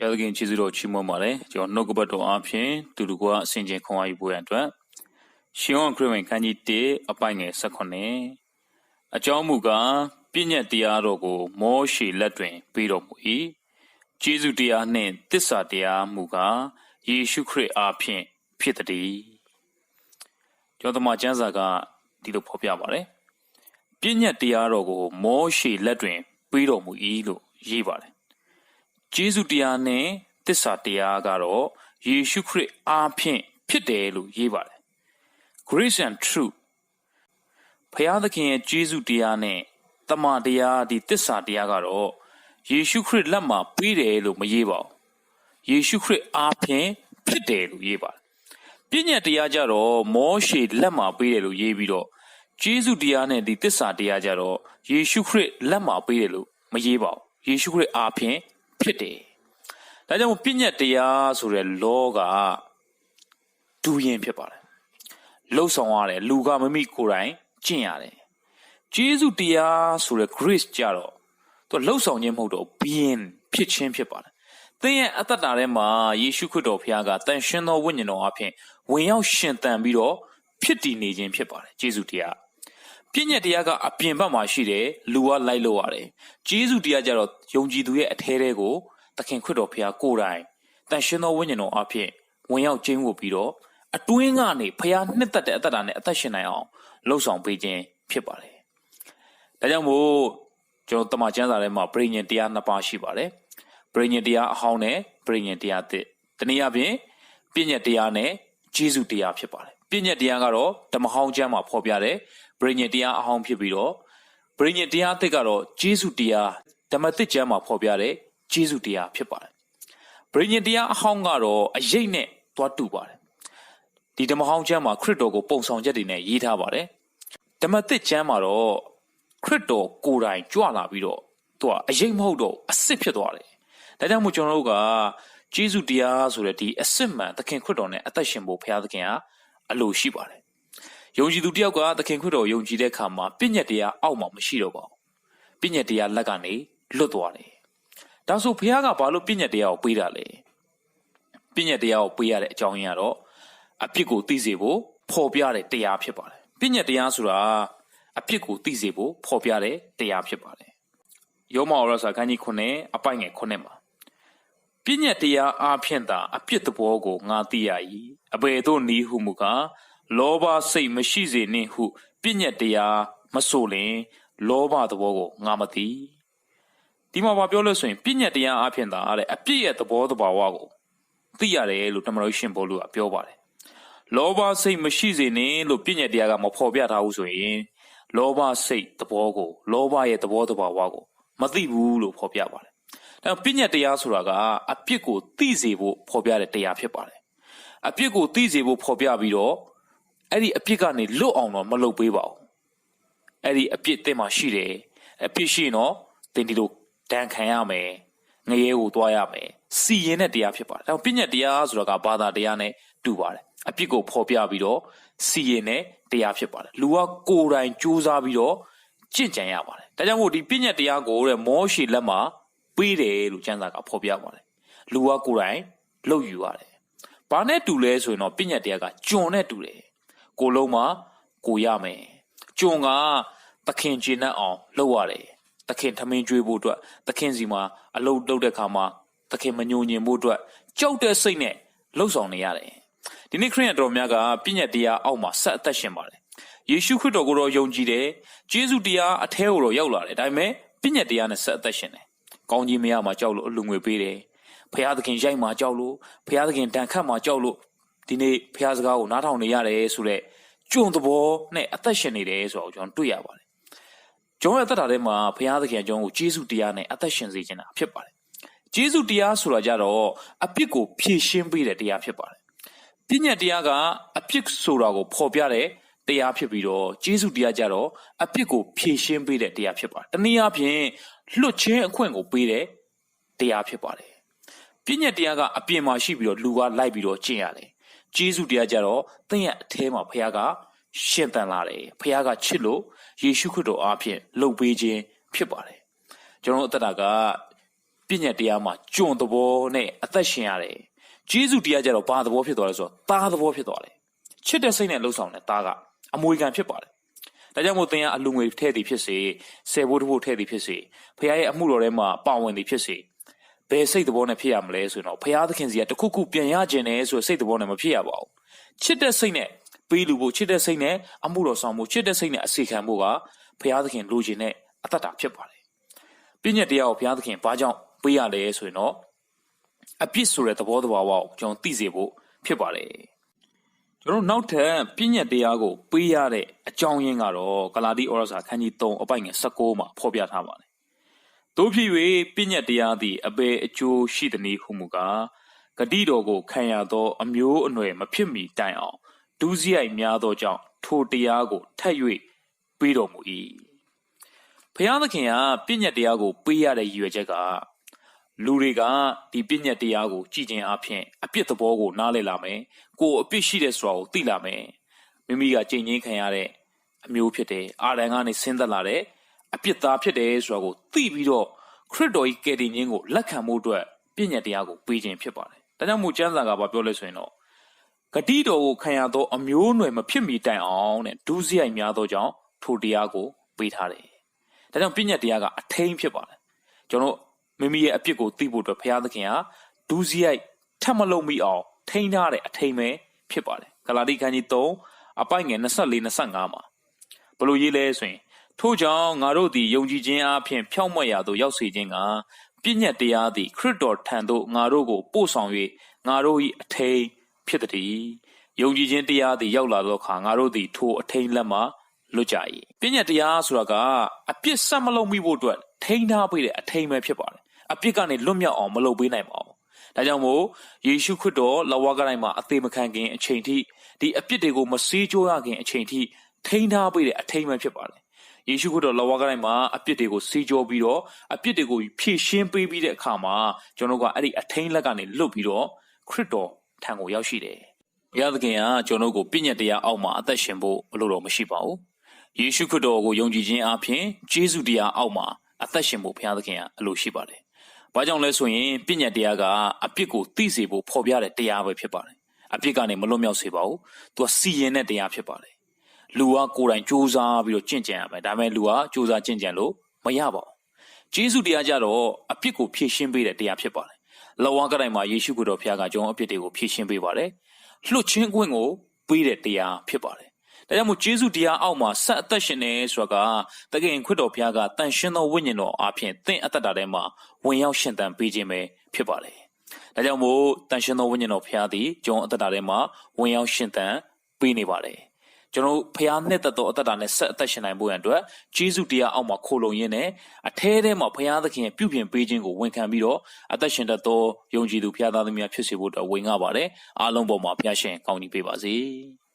ဘုရားသခင်ကျေးဇူးတော်ချီးမွမ်းပါတယ်ကျွန်တော်နှုတ်ကပတ်တော်အားဖြင့်တူတူကအစဉ်ချင်းခွန်အားယူဖို့ရန်အတွက်ရှင်ယောဟန်ခရစ်ဝင်ခန်းကြီး1အပိုင်ငယ်18အကြောင်းမူကားပြည့်ညက်တရားတော်ကို မောရှေလက်တွင်ပေးတော်မူ၏ကျေးဇူးတရားနှင့်တစ္ဆာတရားမူကားယေရှုခရစ်အားဖြင့်ဖြစ်တည်းကျွန်တော်တို့မှာကျမ်းစာကဒီလိုဖော်ပြပါတယ်ပြည့်ညက်တရားတော်ကို မောရှေလက်တွင်ပေးတော်မူ၏လို့ရေးပါတယ် ကျေးဇူးတရားနဲ့တစ္ဆာတရားကတော့ယေရှုခရစ်အားဖြင့်ဖြစ်တယ်လို့ရေးပါတယ် grace and truth ဖျားသခင်ရဲ့ကျေးဇူးတရားနဲ့တမန်တရားဒီတစ္ဆာတရားကတော့ယေရှုခရစ်လက်မှာပေးတယ်လို့မရေးပါဘူးယေရှုခရစ်အားဖြင့်ဖြစ်တယ်လို့ရေးပါတယ်ပြည့်ညတ်တရားကြတော့မောရှေလက်မှာပေးတယ်လို့ရေးပြီးတော့ကျေးဇူးတရားနဲ့ဒီတစ္ဆာတရားကြတော့ယေရှုခရစ်လက်မှာပေးတယ်လို့မရေးပါဘူးယေရှုခရစ်အားဖြင့် ဖြစ်တယ်ဒါကြောင့်မို့ပြည့်ညတ်တရားဆိုတဲ့လောကဒူရင်ဖြစ်ပါတယ်လှုပ်ဆောင်ရတယ်လူကမမိကိုယ်တိုင်ကျင့်ရတယ်ကျေးဇူးတရားဆိုတဲ့ grace ကြတော့သူလှုပ်ဆောင်ခြင်းမဟုတ်တော့ being ဖြစ်ခြင်းဖြစ်ပါတယ်သင်ရဲ့အသက်တာထဲမှာယေရှုခရစ်တော်ဖခင်ကတန်ရှင်းသောဝိညာဉ်တော်အဖင်ဝင်ရောက်ရှင်သန်ပြီးတော့ဖြစ်တည်နေခြင်းဖြစ်ပါတယ်ကျေးဇူးတရား ပြည့်ညက်တရားကအပြင်ဘက်မှာရှိတယ်လူကလိုက်လို့ရတယ်ကျေးဇူးတရားကြတော့ယုံကြည်သူရဲ့အထဲထဲကိုသခင်ခရစ်တော်ဖခင်ကိုယ်တိုင်တန်ရှင်းသောဝိညာဉ်တော်အဖင်ဝင်ရောက်ခြင်းကိုပြီးတော့အတွင်းကနေဖခင်နှစ်သက်တဲ့အသက်တာနဲ့အသက်ရှင်နိုင်အောင်လှုပ်ဆောင်ပေးခြင်းဖြစ်ပါတယ်ဒါကြောင့်မို့ကျွန်တော်တမန်ကျမ်းစာထဲမှာပရိညင်တရားနှစ်ပါးရှိပါတယ်ပရိညင်တရားအဟောင်းနဲ့ပရိညင်တရားသစ်တနည်းအားဖြင့်ပြည့်ညက်တရားနဲ့ဂျေဇုတရားဖြစ်ပါတယ်ပြည့်ညက်တရားကတော့ဓမ္မဟောင်းကျမ်းမှာဖော်ပြတ ယ်ပရိညင်တရားအဟောင်းဖြစ်ပြီးတော့ပရိညင်တရားသစ်ကတော့ဂျေဇုတရားဓမ္မသစ်ကျမ်းမှာဖော်ပြတဲ့ဂျေဇုတရားဖြစ်ပါတယ်ပရိညင်တရားအဟောင်းကတော့အရေးနဲ့တွားတူပါတယ်ဒီဓမ္မဟောင်းကျမ်းမှာခရစ်တော်ကိုပုံဆောင်ချက်တွေနဲ့ရေးထားပါတယ်ဓမ္မသစ်ကျမ်းမှာတော့ခရစ်တော်ကိုယ်တိုင်ကြွလာပြီးတော့သူကအရေးမဟုတ်တော့အစ်စ်ဖြစ်သွားတယ်ဒါကြောင့်မို့ကျွန်တော်တို့ကဂျေဇုတရားဆိုတဲ့ဒီအစ်စ်မှန်သခင်ခရစ်တော်နဲ့အသက်ရှင်ဖို့ဘုရားသခင်ကအလိုရှိပါတယ် ယုံကြည်သူတယောက်ကသခင်ခရစ်တော်ယုံကြည်တဲ့အခါမှာပြည့်ညက်တရားအောက်မှာမရှိတော့ပါဘူးပြည့်ညက်တရားလက်ကနေလွတ်သွားတယ်ဒါဆိုဘုရားကဘာလို့ပြည့်ညက်တရားကိုပေးတာလဲပြည့်ညက်တရားကိုပေးရတဲ့အကြောင်းရင်းကတော့အပြစ်ကိုသိစေဖို့ဖော်ပြတဲ့တရားဖြစ်ပါတယ်ပြည့်ညက်တရားဆိုတာအပြစ်ကိုသိစေဖို့ဖော်ပြတဲ့တရားဖြစ်ပါတယ်ယောမဩရစာခန်းကြီး9အပိုင်ငယ်9မှာပြည့်ညက်တရားအားဖြင့်သာအပြစ်သဘောကိုငါသိရ၏အဘယ်သို့နည်းဟုမူကား လောဘစိတ်မရှိစေနှင့်ဟုပြည့်ညက်တရားမဆိုလင်လောဘသဘောကိုငါမသိဒီမှာဘာပြောလို့ဆိုရင်ပြည့်ညက်တရားအားဖြင့်သာတဲ့အပြစ်ရဲ့သဘောတဘာဝကိုသိရတယ်လို့တမန်တော်ရှင်ဘောလူကပြောပါတယ်လောဘစိတ်မရှိစေနဲ့လို့ပြည့်ညက်တရားကမဖော်ပြထားဘူးဆိုရင်လောဘစိတ်သဘောကိုလောဘရဲ့သဘောတဘာဝကိုမသိဘူးလို့ဖော်ပြပါတယ်။ဒါပြည့်ညက်တရားဆိုတာကအပြစ်ကိုသိစေဖို့ဖော်ပြတဲ့တရားဖြစ်ပါတယ်။အပြစ်ကိုသိစေဖို့ဖော်ပြပြီးတော့ အဲ့ဒီအပြစ်ကနေလွတ်အောင်တော့မလုပ်ပေးပါဘူး။အဲ့ဒီအပြစ်တင်မှရှိတယ်။အပြစ်ရှိရင်တော့တင်ဒီလိုဒဏ်ခံရမယ်။ငရဲကိုသွားရမယ်။စီရင်တဲ့တရားဖြစ်ပါတယ်။ဒါပြည့်ညက်တရားဆိုတာကဘာသာတရားနဲ့တူပါတယ်။အပြစ်ကိုဖော်ပြပြီးတော့စီရင်တဲ့တရားဖြစ်ပါတယ်။လူကကိုယ်တိုင်ကြိုးစားပြီးတော့ကြင့်ကြံရပါတယ်။ဒါကြောင့်မို့ဒီပြည့်ညက်တရားကိုတဲ့မောရှေလက်မှာပေးတယ်လို့ကျမ်းစာကဖော်ပြပါတယ်။လူကကိုယ်တိုင်လှုပ်ယူရတယ်။ဘာနဲ့တူလဲဆိုရင်တော့ပြည့်ညက်တရားကကျွန်နဲ့တူတယ်။ ကိုလုံးမှာကိုရမယ်။ကျွန်ကသခင်ကျင်တတ်အောင်လှုပ်ရတယ်။သခင်ထမင်းကျွေးဖို့အတွက်သခင်စီမှာအလုပ်လုပ်တဲ့ခါမှာသခင်မညိုညင်ဖို့အတွက်ကြောက်တဲ့စိတ်နဲ့လှုပ်ဆောင်နေရတယ်။ဒီနေ့ခရစ်ယာန်တော်များကပြည့်ညက်တရားအောက်မှာဆက်အသက်ရှင်ပါတယ်။ယေရှုခရစ်တော်ကိုတော့ယုံကြည်တယ်။ဂျေဇုတရားအထဲကိုတော့ရောက်လာတယ်။ဒါပေမဲ့ပြည့်ညက်တရားနဲ့ဆက်အသက်ရှင်တယ်။ကောင်းကြီးမရမှာကြောက်လို့အလူငွေပေးတယ်။ဖခင်သခင်ရိုက်မှာကြောက်လို့ဖခင်သခင်တန်ခတ်မှာကြောက်လို့ ဒီနေ့ဖခင်စကားကိုနားထောင်နေရတယ်ဆိုတော့ကျွံသဘောနဲ့အသက်ရှင်နေတယ်ဆိုတော့ကျွန်တော်တွေ့ရပါတယ်။ကျွန်တော်ရဲ့အသက်တာထဲမှာဖခင်သခင်ကျွန်တော်ကိုဂျေဇုတရားနဲ့အသက်ရှင်စေခြင်းတာဖြစ်ပါတယ်။ဂျေဇုတရားဆိုတာကြတော့အပြစ်ကိုဖြေရှင်းပေးတဲ့တရားဖြစ်ပါတယ်။ပြည့်ညတ်တရားကအပြစ်ဆိုတာကိုဖော်ပြတဲ့တရားဖြစ်ပြီးတော့ဂျေဇုတရားကြတော့အပြစ်ကိုဖြေရှင်းပေးတဲ့တရားဖြစ်ပါတယ်။တနည်းအားဖြင့်လွတ်ချင်းအခွင့်ကိုပေးတဲ့တရားဖြစ်ပါတယ်။ပြည့်ညတ်တရားကအပြင်မှာရှိပြီးတော့လူကလိုက်ပြီးတော့ကျင့်ရတယ်။ ဂျေဇုတရားကြတော့သင်ရဲ့အထဲမှာဖခင်ကရှင်သန်လာတယ်။ဖခင်ကချစ်လို့ယေရှုခရစ်တော်အားဖြင့်လှုပ်ပေးခြင်းဖြစ်ပါတယ်။ကျွန်တော်အသက်တာကပြည့်ညက်တရားမှာကြွန်သဘောနဲ့အသက်ရှင်ရတယ်ကျေးဇူးတရားကြတော့ဘာသဘောဖြစ်သွားလဲဆိုတော့သားသဘောဖြစ်သွားတယ်ချစ်တဲ့စိတ်နဲ့လှုပ်ဆောင်တဲ့သားကအမွေခံဖြစ်ပါတယ်ဒါကြောင့်မို့သင်ကအလူငွေထည့်သည်ဖြစ်စေဆယ်ဘိုးတစ်ဘိုးထည့်သည်ဖြစ်စေဖခင်ရဲ့အမှုတော်ထဲမှာပါဝင်သည်ဖြစ်စေ ဘယ်စိတ်သဘောနဲ့ဖြစ်ရမလဲဆိုတော့ဖခင်သခင်စီကတခုခုပြန်ရခြင်းနဲ့ဆိုစိတ်သဘောနဲ့မဖြစ်ရပါဘူးချစ်တဲ့စိတ်နဲ့ပေးလူဖို့ချစ်တဲ့စိတ်နဲ့အမှုတော်ဆောင်ဖို့ချစ်တဲ့စိတ်နဲ့အစီခံဖို့ကဖခင်သခင်လိုချင်တဲ့အတ္တတာဖြစ်ပါတယ်ပြည့်ညက်တရားကိုဘုရားသခင်ဘာကြောင့်ပေးရလဲဆိုရင်တော့အပြစ်ဆိုတဲ့သဘောတဘာဝကိုကျွန်တော်သိစေဖို့ဖြစ်ပါတယ်ကျွန်တော်တို့နောက်ထပ်ပြည့်ညက်တရားကိုပေးရတဲ့အကြောင်းရင်းကတော့ဂလာတိဩရစာခန်းကြီး3အပိုင်ငယ်16မှာဖော်ပြထားပါတယ် တို့ဖြစ်၍ပြည့်ညက်တရားသည်အပေအကျိုးရှိသည်နည်းဟုမူကားဂတိတော်ကိုခံရသောအမျိုးအနွယ်မဖြစ်မီတိုင်အောင်ဒုစရိုက်များသောကြောင့်ထိုတရားကိုထပ်၍ပေးတော်မူ၏ဖျားသခင်ကပြည့်ညက်တရားကိုပေးရတဲ့ရည်ရွယ်ချက်ကလူတွေကဒီပြည့်ညက်တရားကိုကြည်ကျင်အဖြစ်အပြစ်သဘောကိုနားလည်လာမယ်ကိုယ်အပြစ်ရှိတဲ့ဆိုတာကိုသိလာမယ်မိမိကကြင်ငင်းခံရတဲ့အမျိုးဖြစ်တယ်အာရန်ကနေဆင်းသက်လာတဲ့ အပြစ်သားဖြစ်တယ်ဆိုတာကိုသိပြီးတော့ခရစ်တော်ကြီးကယ်တင်ခြင်းကိုလက်ခံမှုအတွက်ပြည့်ညက်တရားကိုပေးခြင်းဖြစ်ပါတယ်ဒါကြောင့်မို့ကျမ်းစာကဘာပြောလဲဆိုရင်တော့ဂတိတော်ကိုခံရသောအမျိုးအနွယ်မဖြစ်မီတိုင်အောင်တဲ့ဒုစရိုက်များသောကြောင့်ထိုတရားကိုပေးထားတယ်။ဒါကြောင့်ပြည့်ညတ်တရားကအထိန်ဖြစ်ပါတယ်။ကျွန်တော်မိမိရဲ့အပြစ်ကိုသိဖို့အတွက်ဘုရားသခင်ကဒုစရိုက်ထပ်မလုံးမိအောင်ထိန်းထားတဲ့အထိန်ပဲဖြစ်ပါတယ်။ဂလာတိခန်းကြီး3အပိုင်ငယ်24 25မှာဘလို့ရေးလဲဆိုရင် ထို့ကြောင့်ငါတို့သည်ယုံကြည်ခြင်းအပြင်ဖြောင့်မွက်ရာသို့ရောက်စေခြင်းကပြည့်ညတ်တရားသည်ခရစ်တော်ထံသို့ငါတို့ကိုပို့ဆောင်၍ငါတို့၏အထိန်ဖြစ်သည်ယုံကြည်ခြင်းတရားသည်ရောက်လာသောအခါငါတို့သည်ထိုအထိန်လက်မှလွတ်ကြ၏ပညာတရားဆိုတာကအပြစ်ဆက်မလုပ်မိဖို့အတွက်ထိန်းထားပေးတဲ့အထိန်ပဲဖြစ်ပါတယ်အပြစ်ကနေလွတ်မြောက်အောင်မလုပ်ပေးနိုင်ပါဘူးဒါကြောင့်မို့ယေရှုခရစ်တော်လဝါကတိုင်းမှာအသေးမခံခင်အချိန်ထိဒီအပြစ်တွေကိုမစေးကြိုးရခင်အချိန်ထိထိန်းထားပေးတဲ့အထိန်ပဲဖြစ်ပါတယ် ယေရှုခရစ်တော်လဝါကတိုင်းမှာအပြစ်တွေကိုစေးကြောပြီးတော့အပြစ်တွေကိုဖြည့်ရှင်းပေးပြီးတဲ့အခါမှာကျွန်တော်ကအဲ့ဒီအထိန်လက်ကနေလွတ်ပြီးတော့ခရစ်တော်ထံကိုရောက်ရှိတယ်။ဘုရားသခင်ကကျွန်တော်တို့ကိုပြည့်ညတ်တရားအောက်မှာအသက်ရှင်ဖို့အလိုတော်မရှိပါဘူး။ယေရှုခရစ်တော်ကိုယုံကြည်ခြင်းအပြင်ဂျေဇုတရားအောက်မှာအသက်ရှင်ဖို့ဘုရားသခင်ကအလိုရှိပါတယ်။ဘာကြောင့်လဲဆိုရင်ပြည့်ညတ်တရားကအပြစ်ကိုသိစေဖို့ဖော်ပြတဲ့တရားပဲဖြစ်ပါတယ်။အပြစ်ကနေမလွတ်မြောက်စေပါဘူး။သူကစီရင်တဲ့တရားဖြစ်ပါတယ်။ လူကကိုယ်တိုင်စူးစမ်းပြီးတော့ကြင့်ကြံရမယ်။ဒါပေမဲ့လူကစူးစမ်းကြင့်ကြံလို့မရပါဘူး။ဂျေဇုတရားကြတော့အပြစ်ကိုဖြေရှင်းပေးတဲ့တရားဖြစ်ပါတယ်။လောဝါကတိုင်းမှာယေရှုခရစ်တော်ဖခင်ကကျွန်တော်အပြစ်တွေကိုဖြေရှင်းပေးပါတယ်။လွတ်ချင်းခွင့်ကိုပေးတဲ့တရားဖြစ်ပါတယ်။ဒါကြောင့်မို့ဂျေဇုတရားအောက်မှာဆက်အသက်ရှင်နေဆိုတာကတကယ်ခရစ်တော်ဖခင်ကတန်ရှင်းသောဝိညာဉ်တော်အပြင်သင်အသက်တာထဲမှာဝင်ရောက်ရှင်သန်ပေးခြင်းပဲဖြစ်ပါတယ်။ဒါကြောင့်မို့တန်ရှင်းသောဝိညာဉ်တော်ဖခင်သည်ကျွန်တော်အသက်တာထဲမှာဝင်ရောက်ရှင်သန်ပေးနေပါတယ်။ ကျွန်တော်ဖျားနှစ်သက်သောအသက်တာနဲ့ဆက်အသက်ရှင်နိုင်ဖို့ရန်အတွက်ဂျေဇုတရားအောက်မှာခိုလုံရင်းနဲ့အထဲထဲမှာဖျားသခင်ရဲ့ပြုပြင်ပေးခြင်းကိုဝန်ခံပြီးတော့အသက်ရှင်တတ်သောယုံကြည်သူဖျားသားသမီးများဖြစ်စေဖို့အတွက်ဝင်ငှပါတယ်အားလုံးပေါ်မှာဖျားရှင်ကောင်းကြီးပေးပါစေ။